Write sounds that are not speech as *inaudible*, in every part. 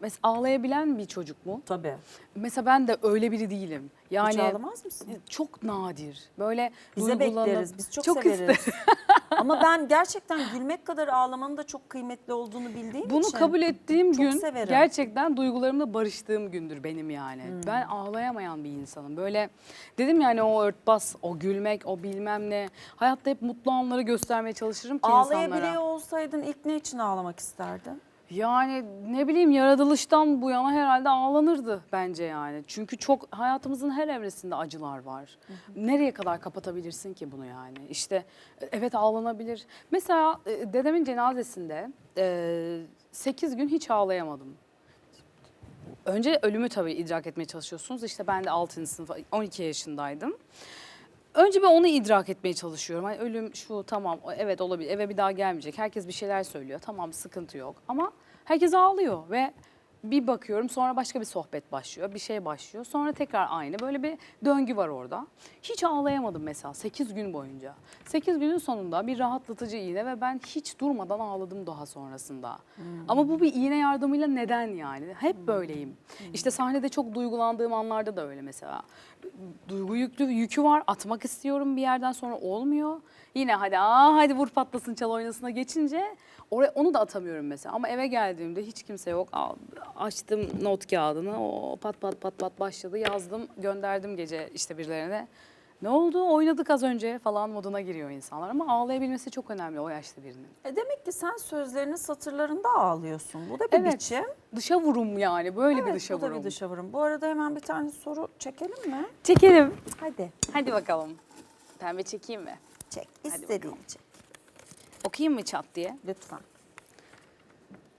Mesela ağlayabilen bir çocuk mu? Tabii. Mesela ben de öyle biri değilim. Yani Hiç ağlamaz mısın? çok nadir. Böyle Bize duygulanıp- bekleriz. Biz çok, severiz. *laughs* Ama ben gerçekten gülmek kadar ağlamanın da çok kıymetli olduğunu bildiğim Bunu için. kabul ettiğim çok gün severim. gerçekten duygularımla barıştığım gündür benim yani. Hmm. Ben ağlayamayan bir insanım. Böyle dedim yani o örtbas, o gülmek, o bilmem ne. Hayatta hep mutlu anları göstermeye çalışırım ki Ağlayabiliyor insanlara. olsaydın ilk ne için ağlamak isterdin? Yani ne bileyim yaratılıştan bu yana herhalde ağlanırdı bence yani. Çünkü çok hayatımızın her evresinde acılar var. Nereye kadar kapatabilirsin ki bunu yani? İşte e, evet ağlanabilir. Mesela e, dedemin cenazesinde 8 gün hiç ağlayamadım. Önce ölümü tabii idrak etmeye çalışıyorsunuz. İşte ben de 6. sınıf 12 yaşındaydım. Önce ben onu idrak etmeye çalışıyorum. Hani ölüm şu tamam evet olabilir eve bir daha gelmeyecek. Herkes bir şeyler söylüyor tamam sıkıntı yok. Ama herkes ağlıyor ve bir bakıyorum sonra başka bir sohbet başlıyor. Bir şey başlıyor. Sonra tekrar aynı böyle bir döngü var orada. Hiç ağlayamadım mesela 8 gün boyunca. 8 günün sonunda bir rahatlatıcı iğne ve ben hiç durmadan ağladım daha sonrasında. Ama bu bir iğne yardımıyla neden yani? Hep böyleyim. İşte sahnede çok duygulandığım anlarda da öyle mesela. Duygu yüklü yükü var. Atmak istiyorum bir yerden sonra olmuyor. Yine hadi aa hadi vur patlasın çal oynasına geçince oraya onu da atamıyorum mesela. Ama eve geldiğimde hiç kimse yok. Açtım not kağıdını. O pat pat pat pat başladı. Yazdım, gönderdim gece işte birilerine. Ne oldu? Oynadık az önce falan moduna giriyor insanlar ama ağlayabilmesi çok önemli o yaşta birinin. E demek ki sen sözlerinin satırlarında ağlıyorsun. Bu da bir Evet. biçim. Dışa vurum yani böyle bir Evet, dışa bu da vurum. bir dışa vurum. Bu arada hemen bir tane soru çekelim mi? Çekelim. Hadi. Hadi bakalım. Pembe çekeyim mi? Çek. Hadi İstediğin bakalım. çek. Okuyayım mı çat diye? Lütfen.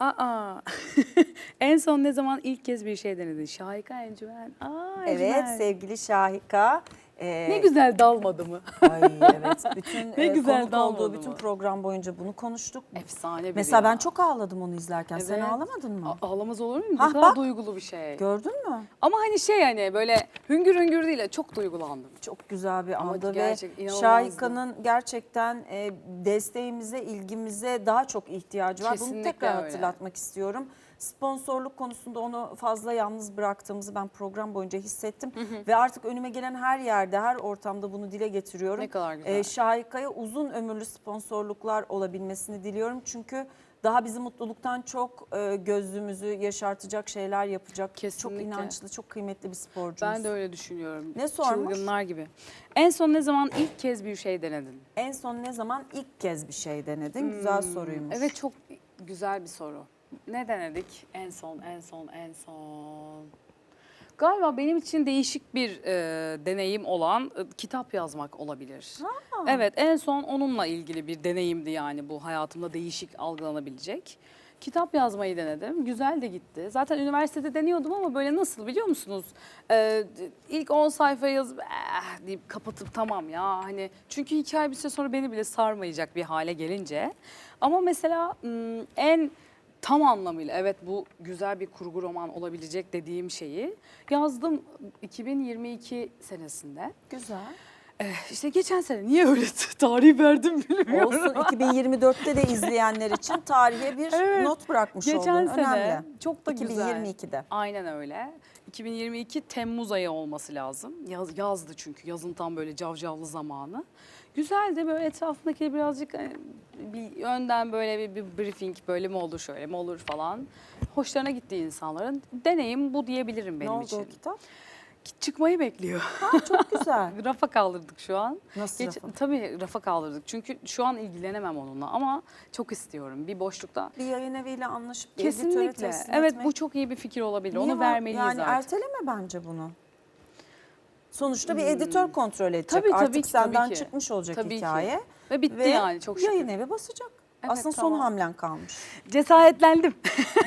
Aa. *laughs* en son ne zaman ilk kez bir şey denedin? Şahika Encümen. Aa, Evet sevgili Şahika. E, Ne güzel dalmadı mı? Ay evet. *laughs* Bütün Ne e, güzel dalmadı olduğu bütün program boyunca bunu konuştuk. Efsane bir Mesela ya. ben çok ağladım onu izlerken. Sen Evet. ağlamadın mı? A- ağlamaz olur muyum? Ne kadar bak. duygulu bir şey. Gördün mü? Ama hani şey hani böyle hüngür hüngür değil de çok duygulandım. Çok güzel bir Ama andı ve gerçek-. Şahika'nın gerçekten e, desteğimize, ilgimize daha çok ihtiyacı var. Bunu Kesinlikle tekrar öyle. hatırlatmak istiyorum. Sponsorluk konusunda onu fazla yalnız bıraktığımızı ben program boyunca hissettim. Ve artık önüme gelen her yerde, her ortamda bunu dile getiriyorum. Ne kadar güzel. E, Şahika'ya uzun ömürlü sponsorluklar olabilmesini diliyorum. Çünkü daha bizi mutluluktan çok e, gözlüğümüzü yaşartacak şeyler yapacak. Kesinlikle. Çok inançlı, çok kıymetli bir sporcumuz. Ben de öyle düşünüyorum. Ne sormuş? Çılgınlar gibi. En son ne zaman ilk kez bir şey denedin? En son ne zaman ilk kez bir şey denedin? Güzel soruymuş. Evet çok güzel bir soru. Ne denedik? En son, en son, en son. Galiba benim için değişik bir e, deneyim olan e, kitap yazmak olabilir. Evet en son onunla ilgili bir deneyimdi yani bu hayatımda değişik algılanabilecek. Kitap yazmayı denedim. Güzel de gitti. Zaten üniversitede deniyordum ama böyle nasıl biliyor musunuz? Ee, ilk 10 sayfa yazıp eh, deyip kapatıp tamam ya hani çünkü hikaye bir süre sonra beni bile sarmayacak bir hale gelince. Ama mesela en tam anlamıyla evet bu güzel bir kurgu roman olabilecek dediğim şeyi yazdım 2022 senesinde. Güzel. Eh, işte geçen sene niye öyle tarih verdim bilmiyorum. Olsun 2024'te de izleyenler için tarihe bir Evet. not bırakmış Geçen oldun. sene Önemli. çok da güzel. 2022'de. Aynen öyle. 2022 Temmuz ayı olması lazım. Yaz, yazdı çünkü yazın tam böyle cavcavlı zamanı. Güzeldi böyle etrafındaki birazcık hani, bir önden böyle bir, bir briefing böyle mi olur şöyle mi olur falan. Hoşlarına gitti insanların. Deneyim bu diyebilirim benim ne oldu için. o kitap? Çıkmayı bekliyor. Ha, çok güzel. *laughs* rafa kaldırdık şu an. Nasıl Geç- rafa? Tabii rafa kaldırdık. Çünkü şu an ilgilenemem onunla ama çok istiyorum. Bir boşlukta Bir yayın eviyle anlaşıp bir editöre Kesinlikle. teslim Evet etmek. bu çok iyi bir fikir olabilir. Niye Onu var? vermeliyiz yani artık. erteleme bence bunu. Sonuçta bir editör kontrol edecek. Hmm. Tabii, tabii Artık ki, tabii senden ki. çıkmış olacak Tabii ki. hikaye. Ve bitti yani çok şükür. yayın evi basacak. Evet, Aslında son tamam. hamlen kalmış. Cesaretlendim.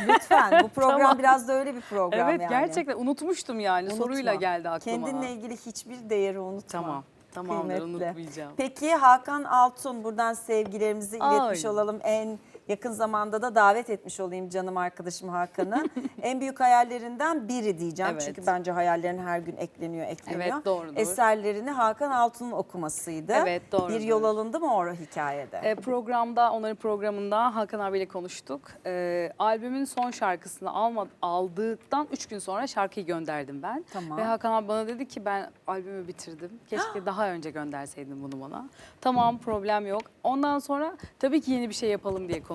Lütfen bu *laughs* program Tamam. biraz da öyle bir program evet yani. gerçekten unutmuştum yani. Unutma. Soruyla geldi aklıma. Kendinle ilgili hiçbir değeri unutma. Tamam. Tamamdır Kıymetli. unutmayacağım. Peki Hakan Altun buradan sevgilerimizi Ay. iletmiş olalım en yakın zamanda da davet etmiş olayım canım arkadaşım Hakan'ı. *laughs* en büyük hayallerinden biri diyeceğim. Evet. Çünkü bence hayallerin her gün ekleniyor, ekleniyor. Evet, doğrudur. Eserlerini Hakan Altun'un okumasıydı. Evet, doğrudur. Bir yol alındı mı o hikayede? E, programda, onların programında Hakan abiyle konuştuk. E, albümün son şarkısını alma, aldıktan 3 gün sonra şarkıyı gönderdim ben. Tamam. Ve Hakan abi bana dedi ki ben albümü bitirdim. Keşke *gasps* daha önce gönderseydin bunu bana. Tamam problem yok. Ondan sonra tabii ki yeni bir şey yapalım diye konuştuk.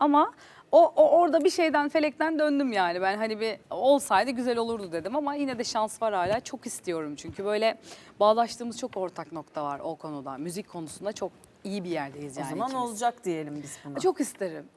Ama o, o orada bir şeyden felekten döndüm yani. Ben hani bir olsaydı güzel olurdu dedim ama yine de şans var hala. Çok istiyorum çünkü böyle bağlaştığımız çok ortak nokta var o konuda. Müzik konusunda çok iyi bir yerdeyiz o yani zaman ikimiz. olacak diyelim biz buna. Çok isterim.